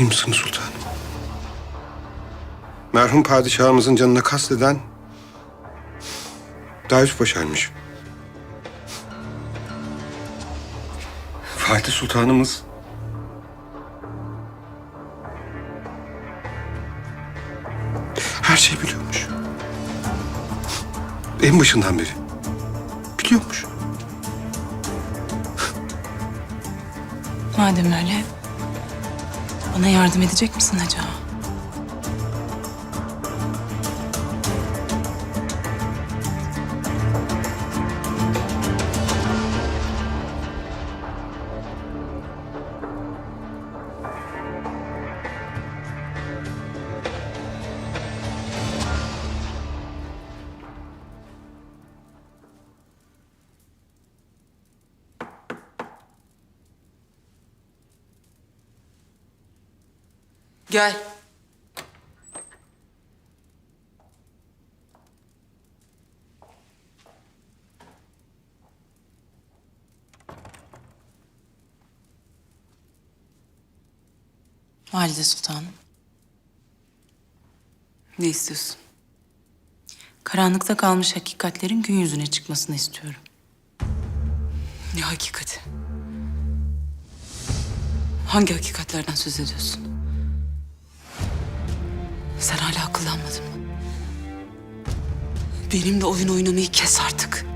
Haklıymışsınız sultanım. Merhum padişahımızın canına kasteden Davut Paşa'ymış. Fatih Sultanımız her şeyi biliyormuş. En başından beri biliyormuş. Madem öyle, bana yardım edecek misin acaba? Gel. Valide Sultanım. Ne istiyorsun? Karanlıkta kalmış hakikatlerin gün yüzüne çıkmasını istiyorum. Ne hakikati? Hangi hakikatlerden söz ediyorsun? Sen hala akıllanmadın mı? Benimle oyun oynamayı kes artık.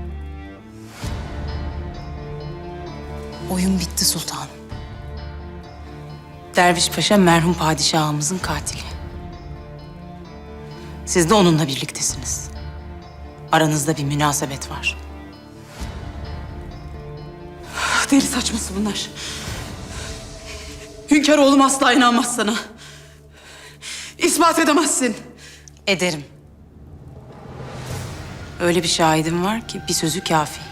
Oyun bitti sultanım. Derviş Paşa merhum padişahımızın katili. Siz de onunla birliktesiniz. Aranızda bir münasebet var. Deli saçması bunlar. Hünkâr oğlum asla inanmaz sana. İspat edemezsin. Ederim. Öyle bir şahidim var ki bir sözü kafi.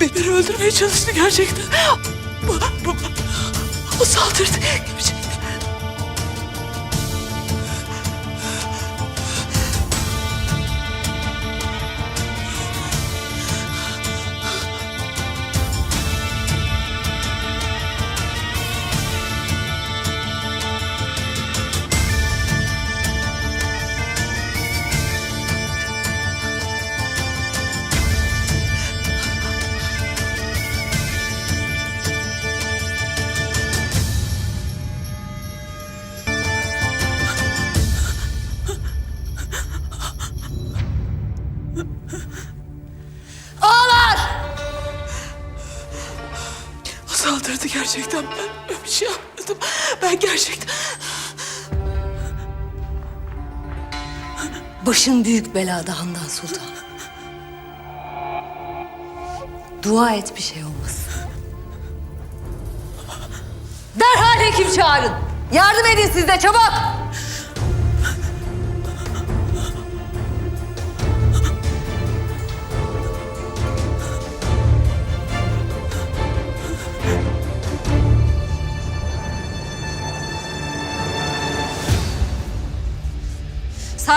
Beni öldürmeye çalıştı gerçekten. Bu, bu, o saldırdı gerçekten. Gerçekten. Ben bir şey yapmadım. Ben gerçekten... Başın büyük belada Handan Sultan. Dua et bir şey olmasın. Derhal hekim çağırın. Yardım edin siz de çabuk.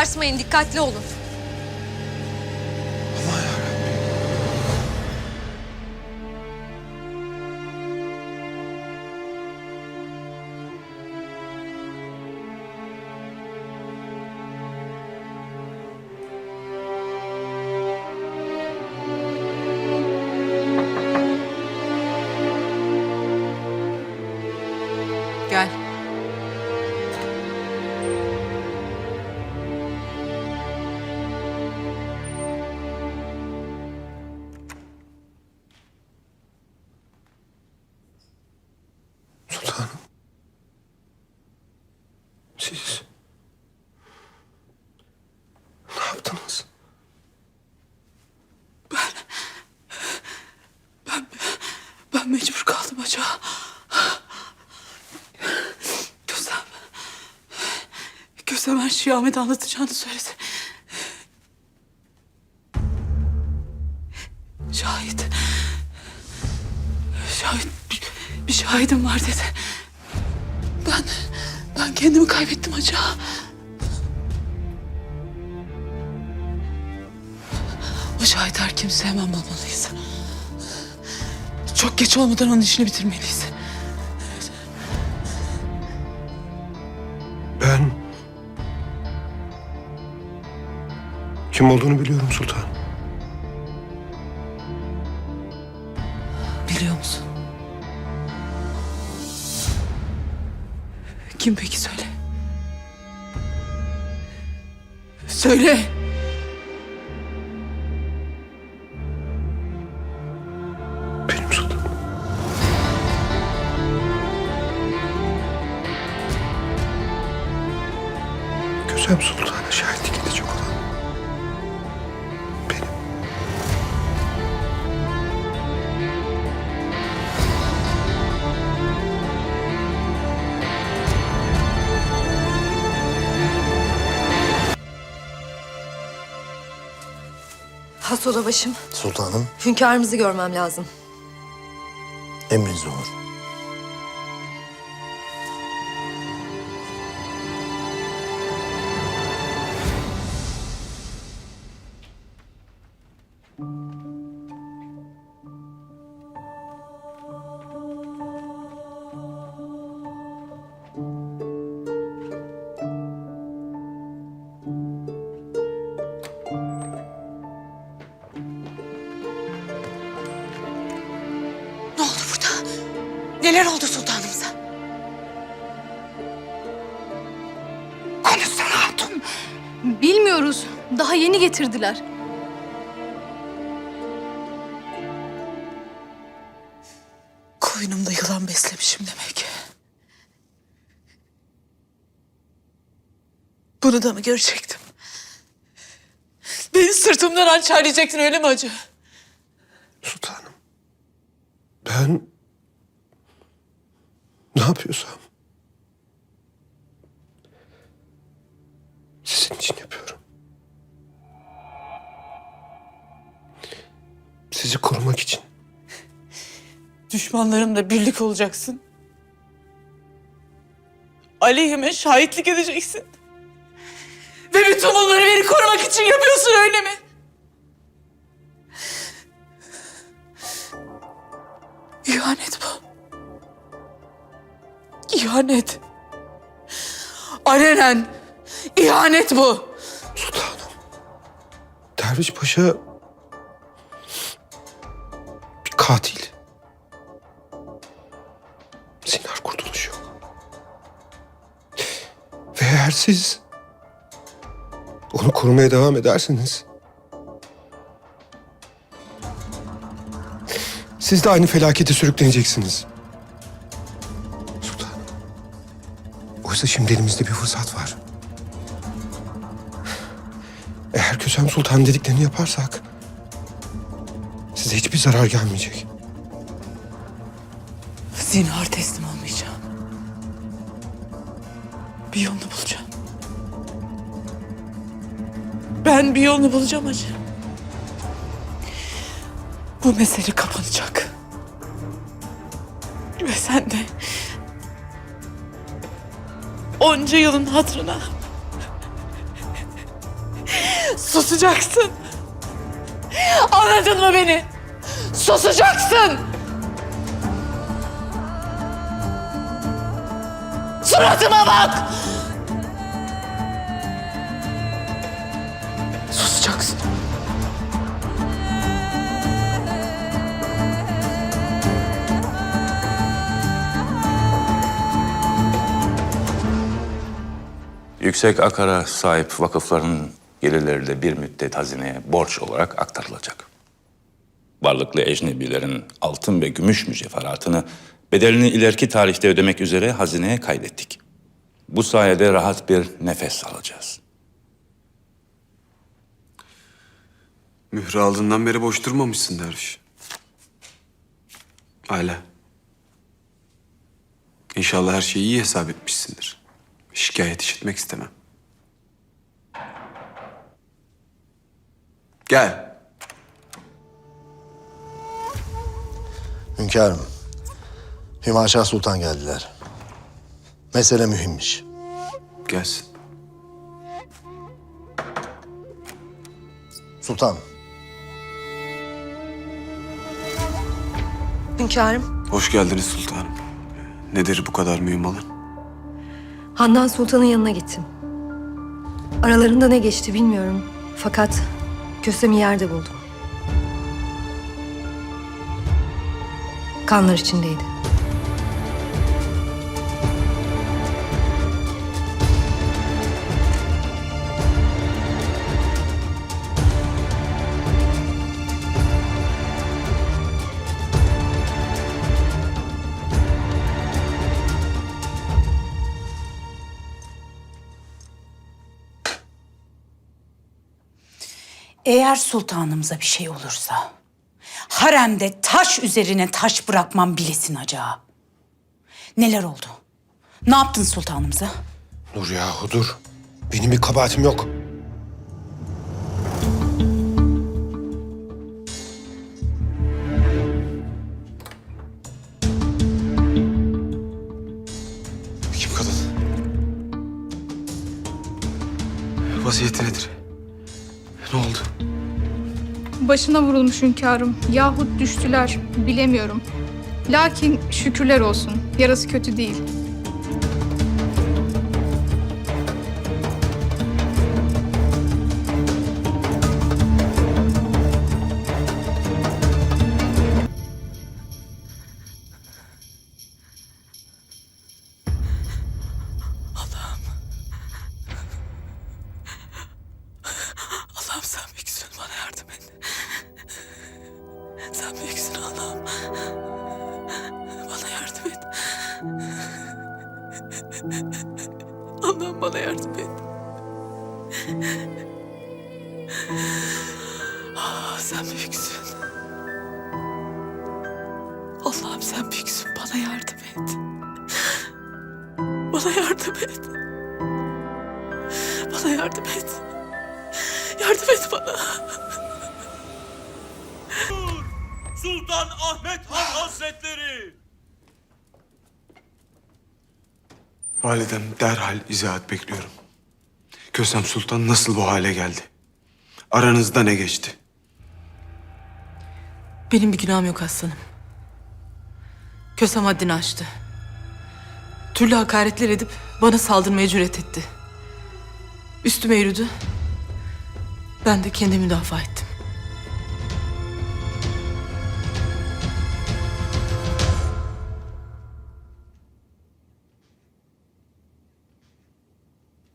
Sarsmayın, dikkatli olun. Kösem her şeyi Ahmet'e anlatacağını söyledi. Şahit. Şahit. Bir, bir şahidim var dedi. Ben, ben kendimi kaybettim acaba. O şahit her kimse hemen bulmalıyız. Çok geç olmadan onun işini bitirmeliyiz. Kim olduğunu biliyorum sultan. Biliyor musun? Kim peki söyle. Söyle. Hasola başım. Sultanım, Hünkârımızı görmem lazım. emriniz olur. Neler oldu sultanımıza? Konuşsana hatun. Bilmiyoruz. Daha yeni getirdiler. Koynumda yılan beslemişim demek. Bunu da mı görecektim? Beni sırtımdan hançerleyecektin öyle mi acı? Sultanım. Ben... Ne yapıyorsam... Sizin için yapıyorum. Sizi korumak için. Düşmanlarımla birlik olacaksın. Aleyhime şahitlik edeceksin. Ve bütün bunları beni korumak için yapıyorsun öyle mi? İhanet bu. İhanet. Alenen. İhanet bu. Sultanım. Derviş Paşa... Bir katil. Zinhar kurtuluş. Ve eğer siz... Onu korumaya devam ederseniz... Siz de aynı felakete sürükleneceksiniz. Sultanım. Oysa şimdi elimizde bir fırsat var. Kösem Sultan dediklerini yaparsak... Size hiçbir zarar gelmeyecek. Zinhar teslim olmayacağım. Bir yolunu bulacağım. Ben bir yolunu bulacağım hacı. Bu mesele kapanacak. Ve sen de onca yılın hatırına susacaksın. Anladın mı beni? Susacaksın. Suratıma bak! Susacaksın. Yüksek akara sahip vakıfların gelirleri de bir müddet hazineye borç olarak aktarılacak. Varlıklı ecnebilerin altın ve gümüş mücevheratını bedelini ileriki tarihte ödemek üzere hazineye kaydettik. Bu sayede rahat bir nefes alacağız. Mührü aldığından beri boş durmamışsın derviş. Hala. İnşallah her şeyi iyi hesap etmişsindir. Şikayet işitmek istemem. Gel. Hünkârım, Hümaşah Sultan geldiler. Mesele mühimmiş. Gelsin. Sultan, Hünkârım, Hoş geldiniz sultanım. Nedir bu kadar mühim olan? Handan Sultan'ın yanına gittim. Aralarında ne geçti bilmiyorum. Fakat Kösem'i yerde buldum. Kanlar içindeydi. Eğer sultanımıza bir şey olursa... ...haremde taş üzerine taş bırakmam bilesin acağı. Neler oldu? Ne yaptın sultanımıza? Dur yahu dur. Benim bir kabahatim yok. Başına vurulmuş hünkârım. Yahut düştüler. Bilemiyorum. Lakin şükürler olsun. Yarası kötü değil. Yardım et bana. Sultan Ahmet Han Hazretleri! Validem derhal izahat bekliyorum. Kösem Sultan nasıl bu hale geldi? Aranızda ne geçti? Benim bir günahım yok aslanım. Kösem haddini aştı. Türlü hakaretler edip bana saldırmaya cüret etti. Üstüme yürüdü. Ben de kendimi müdafaa ettim.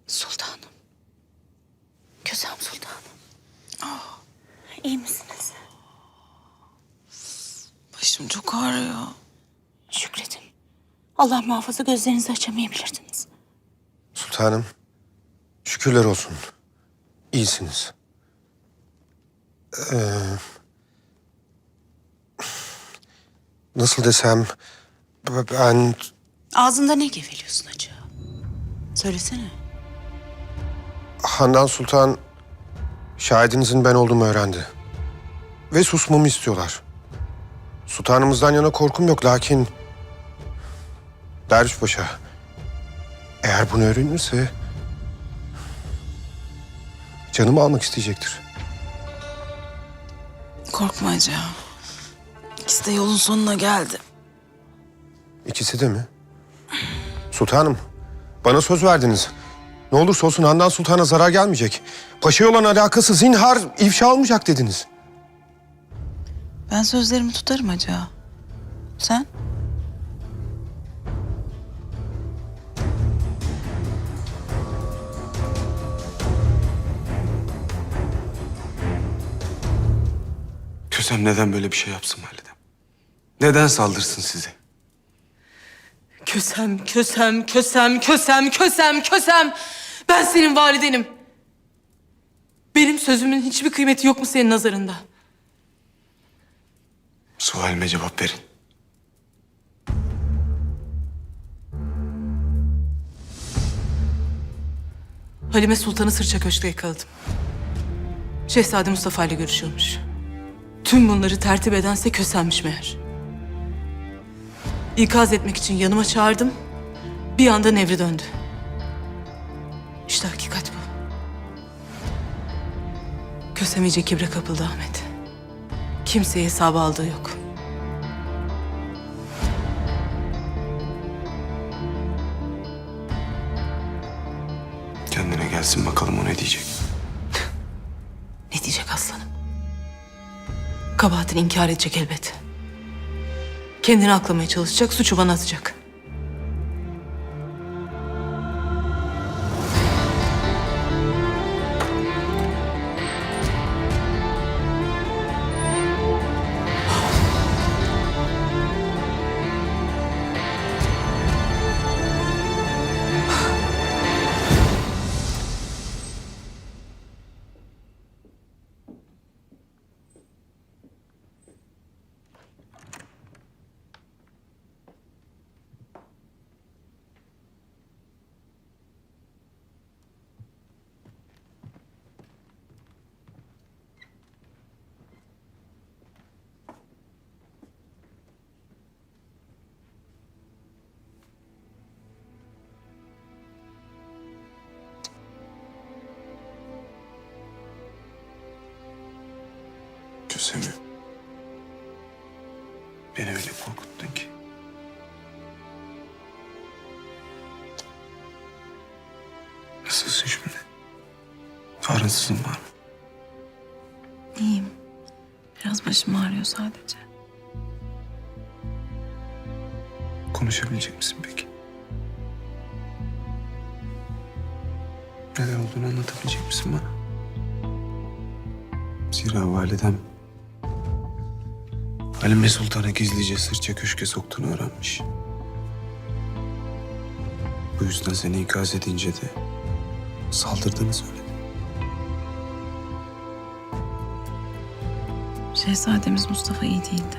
Sultanım. Kösem sultanım. Ah, iyi misiniz? Başım çok ağrıyor. Şükredin. Allah muhafaza gözlerinizi açamayabilirdiniz. Sultanım, şükürler olsun. İyisiniz. Ee, nasıl desem, ben Ağzında ne geveliyorsun acaba? Söylesene. Handan Sultan şahidinizin ben olduğumu öğrendi. Ve susmamı istiyorlar. Sultanımızdan yana korkum yok lakin... Derviş Paşa, eğer bunu öğrenirse... Canımı almak isteyecektir. Korkma Hacı. İkisi de yolun sonuna geldi. İkisi de mi? Sultanım, bana söz verdiniz. Ne olursa olsun Handan Sultan'a zarar gelmeyecek. Paşa'ya olan alakası zinhar ifşa olmayacak dediniz. Ben sözlerimi tutarım Hacı ağa. Sen? Gülsem neden böyle bir şey yapsın validem? Neden saldırsın sizi? Kösem, kösem, kösem, kösem, kösem, kösem. Ben senin validenim. Benim sözümün hiçbir kıymeti yok mu senin nazarında? Sualime cevap verin. Halime Sultan'ı Sırça Köşk'te yakaladım. Şehzade Mustafa ile görüşüyormuş. Tüm bunları tertip edense Kösem'miş meğer. İkaz etmek için yanıma çağırdım. Bir anda Nevri döndü. İşte hakikat bu. Kösem kibre kapıldı Ahmet. Kimseye hesaba aldığı yok. Kendine gelsin bakalım o ne diyecek. Kabahatini inkar edecek elbet. Kendini aklamaya çalışacak, suçu bana atacak. Kösemi. Beni öyle korkuttun ki. Nasılsın şimdi? Ağrınsızın var mı? İyiyim. Biraz başım ağrıyor sadece. Konuşabilecek misin peki? Neler olduğunu anlatabilecek misin bana? Zira validem Halime Sultan'a gizlice sırça köşke soktuğunu öğrenmiş. Bu yüzden seni ikaz edince de saldırdığını söyledi. Şehzademiz Mustafa iyi değildi.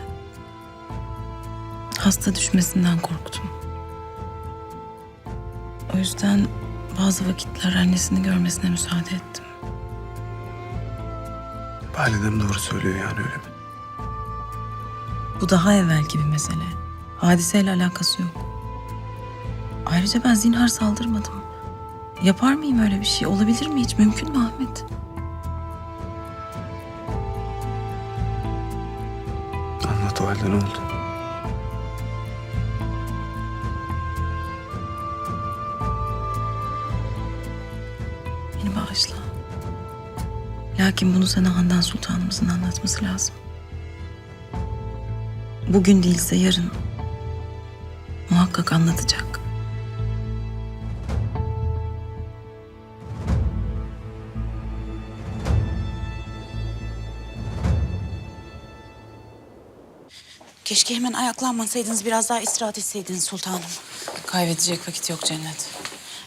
Hasta düşmesinden korktum. O yüzden bazı vakitler annesini görmesine müsaade ettim. Validem doğru söylüyor yani öyle mi? Bu daha evvelki bir mesele. Hadiseyle alakası yok. Ayrıca ben zinhar saldırmadım. Yapar mıyım öyle bir şey? Olabilir mi hiç? Mümkün mü Ahmet? Anlat o halde ne oldu? Beni bağışla. Lakin bunu sana Handan Sultanımızın anlatması lazım. Bugün değilse yarın muhakkak anlatacak. Keşke hemen ayaklanmasaydınız biraz daha istirahat etseydiniz sultanım. Kaybedecek vakit yok Cennet.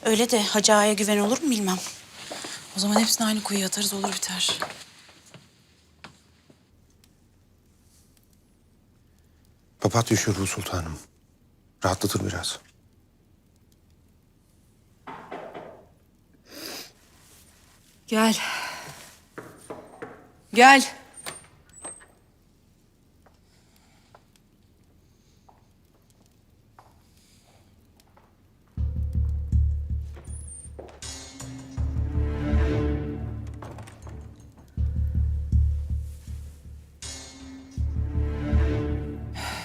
Öyle de Hacı Ağa'ya güven olur mu bilmem. O zaman hepsini aynı kuyuya atarız olur biter. Papatya şurubu sultanım. Rahatlatır biraz. Gel. Gel.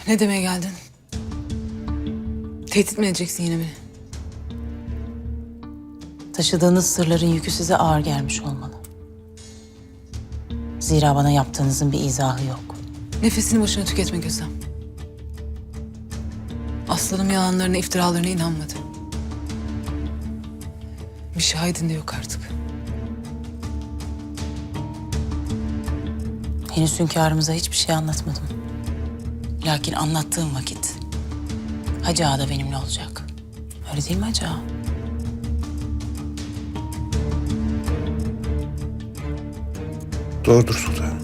Ne demeye geldin? Tehdit mi edeceksin yine beni? Taşıdığınız sırların yükü size ağır gelmiş olmalı. Zira bana yaptığınızın bir izahı yok. Nefesini boşuna tüketme Gözem. Aslanım yalanlarına, iftiralarına inanmadı. Bir şahidin de yok artık. Henüz hünkârımıza hiçbir şey anlatmadım. Lakin anlattığım vakit Hacı Ağa da benimle olacak. Öyle değil mi Hacı Ağa? Doğrudur sultanım.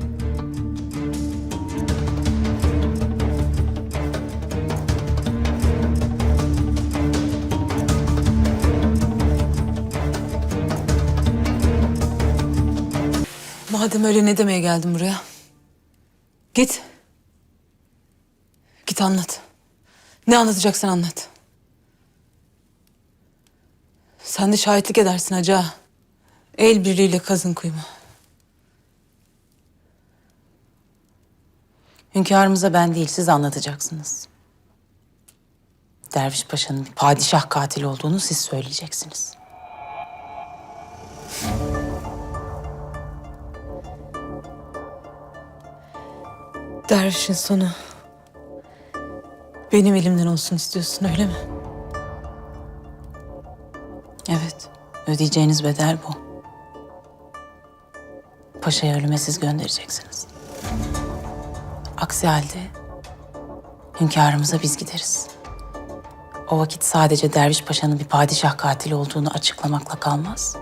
Madem öyle ne demeye geldin buraya? Git. Git anlat. Ne anlatacaksan anlat. Sen de şahitlik edersin hacı. El birliğiyle kazın kuyumu. Hünkârımıza ben değil siz anlatacaksınız. Derviş Paşa'nın padişah katili olduğunu siz söyleyeceksiniz. Dervişin sonu benim elimden olsun istiyorsun öyle mi? Evet, ödeyeceğiniz bedel bu. Paşa'yı ölüme siz göndereceksiniz. Aksi halde hünkârımıza biz gideriz. O vakit sadece Derviş Paşa'nın bir padişah katili olduğunu açıklamakla kalmaz.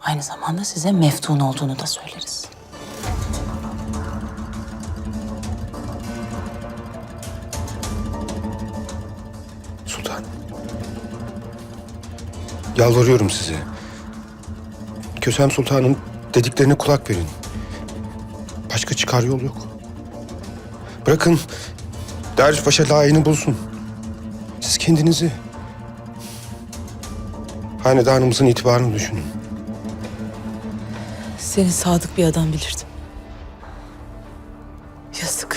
Aynı zamanda size meftun olduğunu da söyleriz. Yalvarıyorum size. Kösem Sultan'ın dediklerine kulak verin. Başka çıkar yol yok. Bırakın Derviş Paşa layığını bulsun. Siz kendinizi, hanedanımızın itibarını düşünün. Seni sadık bir adam bilirdim. Yazık.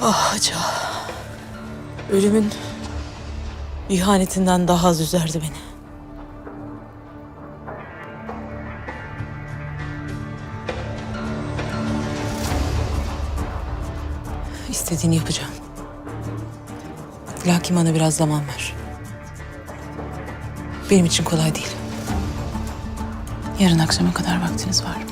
Ah hacı ağa. Ölümün ihanetinden daha az üzerdi beni. İstediğini yapacağım. Lakin bana biraz zaman ver. Benim için kolay değil. Yarın akşama kadar vaktiniz var.